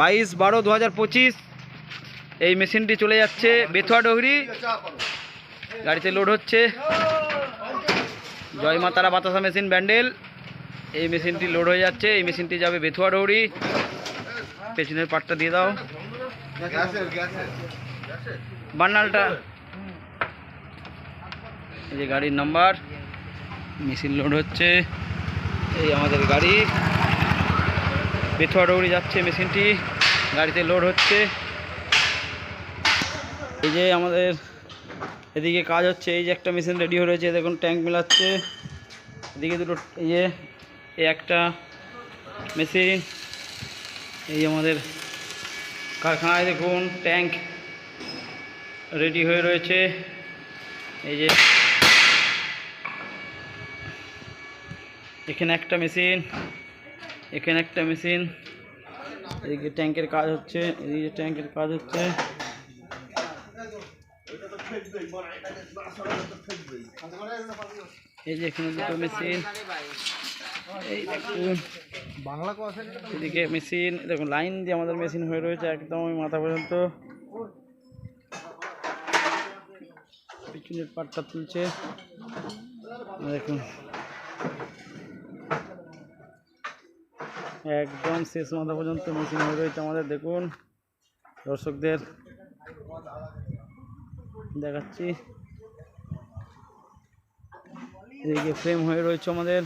বাইশ বারো দু এই মেশিনটি চলে যাচ্ছে বেথুয়া ডহরি। গাড়িতে লোড হচ্ছে। জয় মা তারা বাতাসা মেশিন ব্যান্ডেল। এই মেশিনটি লোড হয়ে যাচ্ছে। এই মেশিনটি যাবে বেথুয়া ডহরি। পেছনের পাটটা দিয়ে দাও। বান্নালটা। এই যে গাড়ির নাম্বার মেশিন লোড হচ্ছে। এই আমাদের গাড়ি। বেথুয়া ডৌড়ি যাচ্ছে মেশিনটি। গাড়িতে লোড হচ্ছে। এই যে আমাদের এদিকে কাজ হচ্ছে, এই যে একটা মেশিন রেডি হয়ে রয়েছে, দেখুন ট্যাঙ্ক মেলাচ্ছে। এদিকে দুটো, এই যে, এই একটা মেশিন এই আমাদের কারখানায় দেখুন ট্যাঙ্ক রেডি হয়ে রয়েছে। এই যে, এখানে একটা মেশিন এখানে একটা মেশিন। এদিকে ট্যাঙ্কের কাজ হচ্ছে এদিকে ট্যাঙ্কের কাজ হচ্ছে। এই যে এখানে দুটো মেশিন। এই বাংলা এদিকে মেশিন, দেখুন, লাইন দিয়ে আমাদের মেশিন হয়ে রয়েছে একদম মাথা পর্যন্ত। পিছনের পাটটা তুলছে। দেখুন। একদম শেষ মাথা পর্যন্ত মেশিন হয়ে রয়েছে আমাদের, দেখুন। দর্শকদের দেখাচ্ছি। এদিকে ফ্রেম হয়ে রয়েছে আমাদের।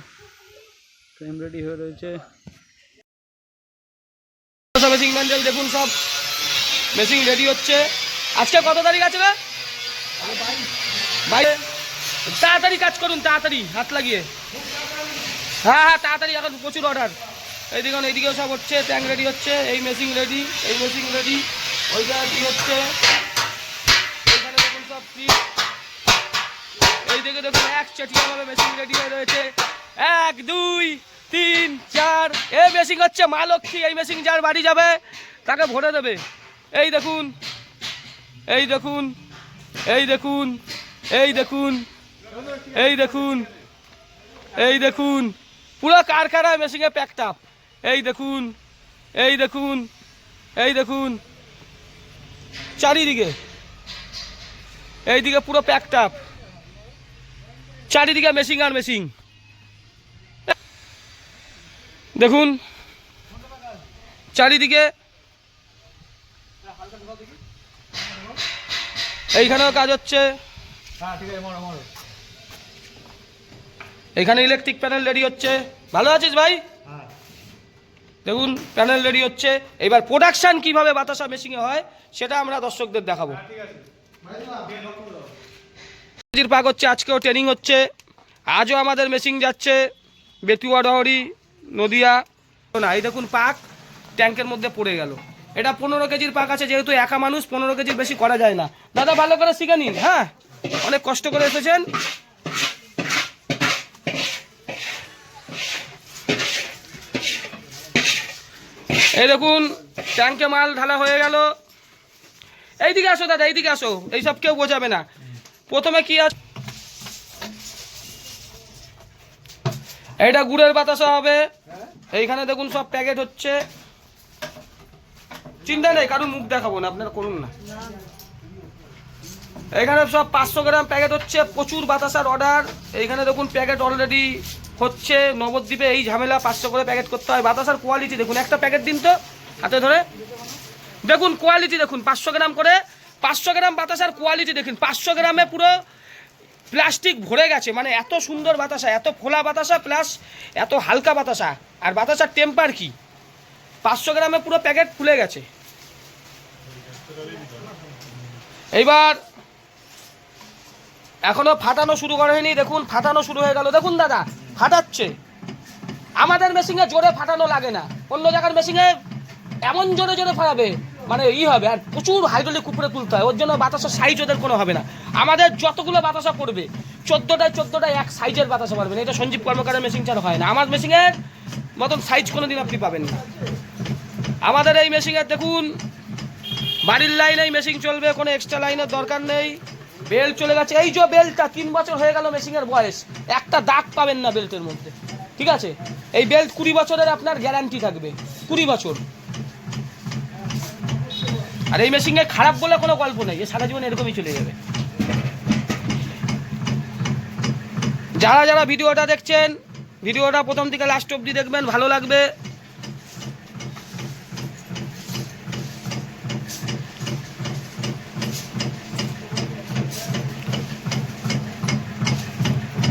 ফ্রেম রেডি হয়ে রয়েছে। মেশিন ব্যান্ডেল দেখুন সব। মেশিন রেডি হচ্ছে। আজকে কত তারিখ আছে তাড়াতাড়ি কাজ করুন, তাড়াতাড়ি, হাত লাগিয়ে। হ্যাঁ হ্যাঁ তাড়াতাড়ি, এখন প্রচুর অর্ডার এইদিকে এইদিকেও সব হচ্ছে ট্যাঙ্ক রেডি হচ্ছে, এই মেশিন রেডি এই মেশিন রেডি ওইখানে কি হচ্ছে। এইখানে দেখুন সব ফ্রিজ এইদিকে দেখুন এক চটিয়াভাবে মেশিন রেডি হয়ে রয়েছে। এক, দুই, তিন, চার, এই মেশিন হচ্ছে মা লক্ষ্মী, এই মেশিন যার বাড়ি যাবে, তাকে ভরে দেবে। এই দেখুন এই দেখুন এই দেখুন এই দেখুন এই দেখুন এই দেখুন। পুরো কারখানায় মেশিনে প্যাকটা এই দেখুন এই দেখুন এই দেখুন। চারিদিকে, এইদিকে পুরো প্যাকটাপ চারিদিকে মেশিন আর মেশিন দেখুন, চারিদিকে। এইখানেও কাজ হচ্ছে। এখানে ইলেকট্রিক প্যানেল রেডি হচ্ছে। ভালো আছিস ভাই? দেখুন প্যানেল রেডি হচ্ছে। এবার প্রোডাকশন কীভাবে বাতাসা মেশিনে হয়, সেটা আমরা দর্শকদের দেখাবো। পাক হচ্ছে, আজকেও ট্রেনিং হচ্ছে। আজও আমাদের মেশিন যাচ্ছে, বেতুয়া, ডহরি, নদিয়া। না এই দেখুন পাক, ট্যাঙ্কের মধ্যে পড়ে গেল। এটা পনেরো কেজির পাক আছে, যেহেতু একা মানুষ, পনেরো কেজির বেশি করা যায় না। দাদা, ভালো করে শিখে নিন হ্যাঁ? অনেক কষ্ট করে এসেছেন। এই দেখুন ট্যাঙ্কে মাল ঢালা হয়ে গেল। এইদিকে আসো দাদা, এইদিকে আসো। এইসব কেউ বোঝাবে না। প্রথমে কি আছে? এটা গুড়ের বাতাসা হবে। এইখানে দেখুন সব প্যাকেট হচ্ছে। চিন্তা নেই কারণ মুখ দেখাবো না, আপনারা করুন না। এখানে সব পাঁচশো গ্রাম প্যাকেট হচ্ছে, প্রচুর বাতাসার অর্ডার এইখানে দেখুন প্যাকেট অলরেডি হচ্ছে নবদ্বীপে এই ঝামেলা পাঁচশো করে প্যাকেট করতে হয়। বাতাসার কোয়ালিটি দেখুন, একটা প্যাকেট দিন তো, হাতে ধরে। দেখুন কোয়ালিটি দেখুন, পাঁচশো গ্রাম করে, পাঁচশো গ্রাম বাতাসার কোয়ালিটি দেখুন, পাঁচশো গ্রামে পুরো প্লাস্টিক ভরে গেছে। মানে এত সুন্দর বাতাসা, এত ফোলা বাতাসা প্লাস এত হালকা বাতাসা। আর বাতাসার টেম্পার কি? পাঁচশো গ্রামে পুরো প্যাকেট ফুলে গেছে। এইবার এখনও ফাটানো শুরু করেনি দেখুন, ফাটানো শুরু হয়ে গেল। দেখুন, দাদা ফাটাচ্ছে। আমাদের মেশিনে জোরে ফাটানো লাগে না। অন্য জায়গার মেশিনে এমন জোরে জোরে ফাটাবে মানে ই হবে, আর প্রচুর হাইড্রোলিক উপরে তুলতে হয়। ওর জন্য বাতাসা সাইজ ওদের কোনো হবে না। আমাদের যতগুলো বাতাসা পড়বে, চোদ্দোটায় চোদ্দোটায় এক সাইজের বাতাসা পারবেন এটা সঞ্জীব কর্মকারের মেশিন ছাড়া হয় না। আমার মেশিনের মতন সাইজ কোনো দিন আপনি পাবেন না। আমাদের এই মেশিনের দেখুন, বাড়ির লাইনেই মেশিন চলবে, কোনো এক্সট্রা লাইনের দরকার নেই। বেল্ট চলে গেছে। এই যে বেল্টটা তিন বছর হয়ে গেল মেশিনের বয়স। একটা দাগ পাবেন না বেল্টের মধ্যে। ঠিক আছে? এই বেল্ট কুড়ি বছরের আপনার গ্যারান্টি থাকবে। কুড়ি বছর। আর এই মেশিনে খারাপ বলে কোনো গল্প নেই। যে সারা জীবন এরকমই চলে যাবে। যারা যারা ভিডিওটা দেখছেন, ভিডিওটা প্রথম থেকে লাস্ট অবধি দেখবেন, ভালো লাগবে।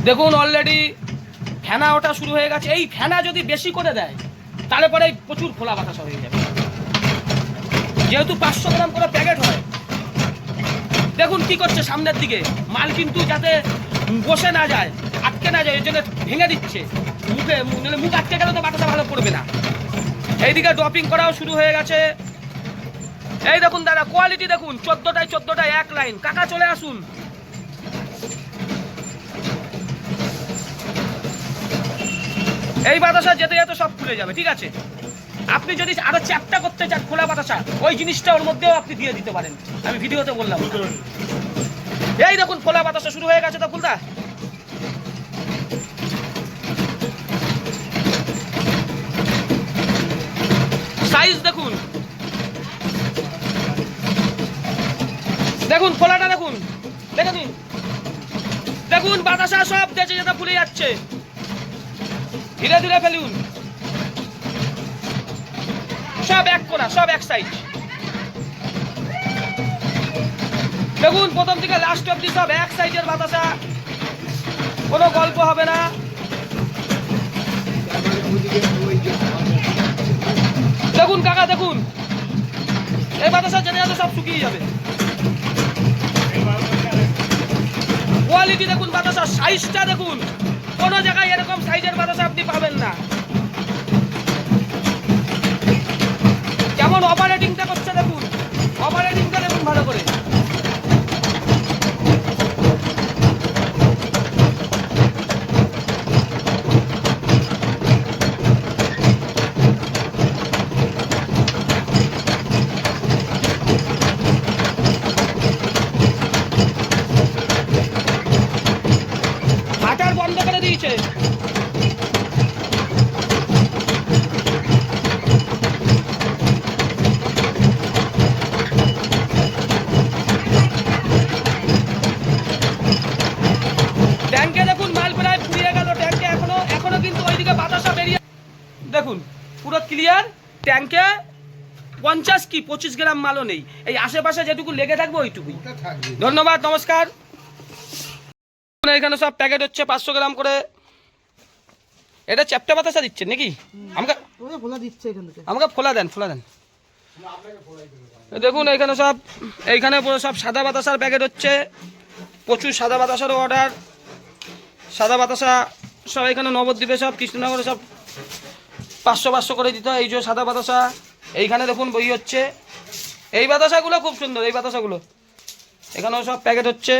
দেখুন অলরেডি ফেনা ওটা শুরু হয়ে গেছে। এই ফেনা যদি বেশি করে দেয়, তাহলে পরে প্রচুর খোলা বাতাস হয়ে যাবে। যেহেতু পাঁচশো গ্রাম করে প্যাকেট হয়। দেখুন কি করছে সামনের দিকে। মাল কিন্তু যাতে বসে না যায়, আটকে না যায় ওই জন্য ভেঙে দিচ্ছে। মুখে মুখ আটকে গেলে তো বাতাসা ভালো পড়বে না। এইদিকে ড্রপিং করাও শুরু হয়ে গেছে। এই দেখুন দাদা কোয়ালিটি দেখুন, চোদ্দটায় চোদ্দটায় এক লাইন কাকা চলে আসুন। এই বাতাসা যেতে যেতে সব খুলে যাবে, ঠিক আছে? আপনি যদি আরও চ্যাপটা করতে চান খোলা বাতাসা, ওই জিনিসটা ওর মধ্যেও আপনি দিয়ে দিতে পারেন। আমি ভিডিওতে বললাম। এই দেখুন, খোলা বাতাসা শুরু হয়ে গেছে তো ফুলদা সাইজ দেখুন। দেখুন, খোলাটা দেখুন। দেখে নিন। দেখুন, বাতাসা সব দেশে যেতে ফুলে যাচ্ছে। ধীরে ধীরে ফেলুন। সব এক করা সব এক সাইজ দেখুন, প্রথম থেকে লাস্ট অব্দি সব এক সাইজের বাতাসা। কোনো গল্প হবে না। দেখুন, কাকা, দেখুন। এই বাতাসা যেতে যেতে সব শুকিয়ে যাবে। কোয়ালিটি দেখুন, বাতাসা সাইজটা দেখুন। কোনো জায়গায় এরকম সাইজের বাতাসা আপনি পাবেন না কেমন অপারেটিংটা করছে দেখুন অপারেটিংটা দেখুন ভালো করে হাঁটার বন্ধ করে দিয়েছে ট্যাঙ্কে দেখুন মাল প্রায় ফুরিয়ে গেল ট্যাঙ্কে এখনও এখনও কিন্তু ওইদিকে বাতাসা বেরিয়ে দেখুন পুরো ক্লিয়ার ট্যাঙ্কে পঞ্চাশ কি? পঁচিশ গ্রাম মালও নেই। এই আশেপাশে যেটুকু লেগে থাকবে ওইটুকুই। ধন্যবাদ নমস্কার। এখানে সব প্যাকেট হচ্ছে পাঁচশো গ্রাম করে। এটা চ্যাপটা বাতাসা দিচ্ছেন নাকি? আমাকে ফোলা দিচ্ছে আমাকে ফোলা দেন ফোলা দেন। দেখুন এখানে সব এইখানে পুরো সব সাদা বাতাসার প্যাকেট হচ্ছে। প্রচুর সাদা বাতাসারও অর্ডার সাদা বাতাসা সব এখানে নবদ্বীপে সব কৃষ্ণনগরে সব পাঁচশো পাঁচশো করে দিতে হয় এই যে সাদা বাতাসা। এইখানে দেখুন বই হচ্ছে। এই বাতাসাগুলো খুব সুন্দর, এই বাতাসাগুলো। এখানেও সব প্যাকেট হচ্ছে।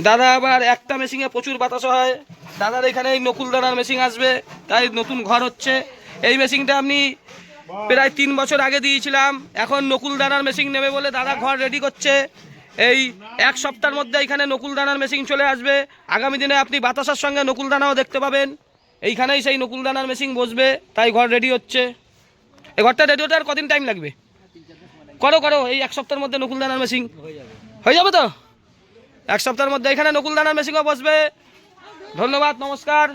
দাদা, আবার একটা মেশিনে প্রচুর বাতাসা হয়। দাদার এখানে এই নকুলদানার মেশিন আসবে, তাই নতুন ঘর হচ্ছে। এই মেশিনটা আপনি প্রায় তিন বছর আগে দিয়েছিলাম। এখন নকুল দানার মেশিন নেবে বলে দাদা ঘর রেডি করছে। এই এক সপ্তাহের মধ্যে এখানে নকুল দানার মেশিন চলে আসবে। আগামী দিনে আপনি বাতাসার সঙ্গে নকুল দানাও দেখতে পাবেন। এইখানেই সেই নকুল দানার মেশিন বসবে, তাই ঘর রেডি হচ্ছে। এই ঘরটা রেডি হতে আর কদিন টাইম লাগবে? করো করো, এই এক সপ্তাহের মধ্যে নকুল দানার মেশিন হয়ে যাবে তো? এক সপ্তাহের মধ্যে এখানে নকুল দানার মেশিনও বসবে। ধন্যবাদ, নমস্কার।